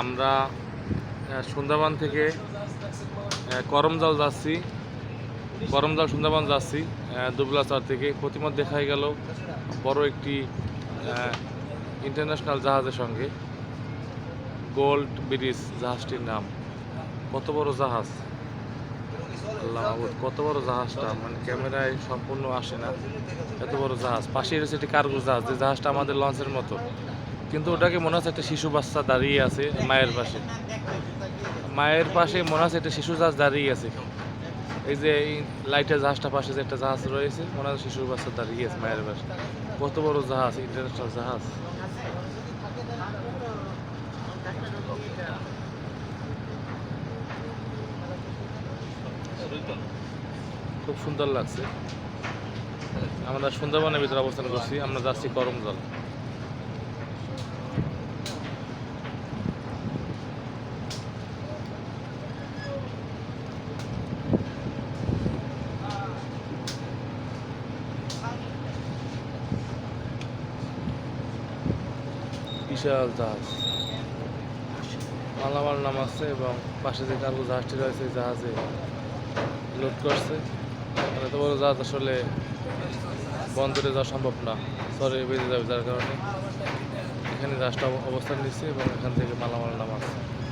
আমরা সুন্দরবন থেকে করমজল যাচ্ছি। করমজল সুন্দরবন যাচ্ছি দুবলাচর থেকে। প্রতিমধ্যে দেখাই গেল বড় একটি ইন্টারন্যাশনাল জাহাজের সঙ্গে। গোল্ড ব্রিজ জাহাজটির নাম। কত বড় জাহাজ? কত বড় জাহাজটা? মানে ক্যামেরায় সম্পূর্ণ আসে না। এত বড় জাহাজ। পাশে রয়েছে একটি কার্গো জাহাজ। যে জাহাজটা আমাদের লঞ্চের মতো। কিন্তু ওটাকে মনে হচ্ছে একটা শিশু বাচ্চা দাঁড়িয়ে আছে মায়ের পাশে। মায়ের পাশে মনে হচ্ছে একটা শিশু জাহাজ দাঁড়িয়ে আছে এই যে এই লাইটের জাহাজটা পাশে যে একটা জাহাজ রয়েছে, মনে হচ্ছে শিশু বাচ্চা দাঁড়িয়ে আছে মায়ের পাশে। কত বড় জাহাজ ইন্টারন্যাশনাল জাহাজ। খুব সুন্দর লাগছে। আমরা সুন্দরবনের ভিতরে অবস্থান করছি, আমরা যাচ্ছি করমজল। বিশাল জাহাজ। মালামাল নামাচ্ছে এবং পাশে যে কার্গো জাহাজটি রয়েছে জাহাজে লোড করছে। এত বড় জাহাজ আসলে বন্দরে যাওয়া সম্ভব না। সরে বেঁধে যাবে যার কারণে। এখানে জাহাজটা অব- অবস্থান নিচ্ছে এবং এখান থেকে মালামাল নামাচ্ছে।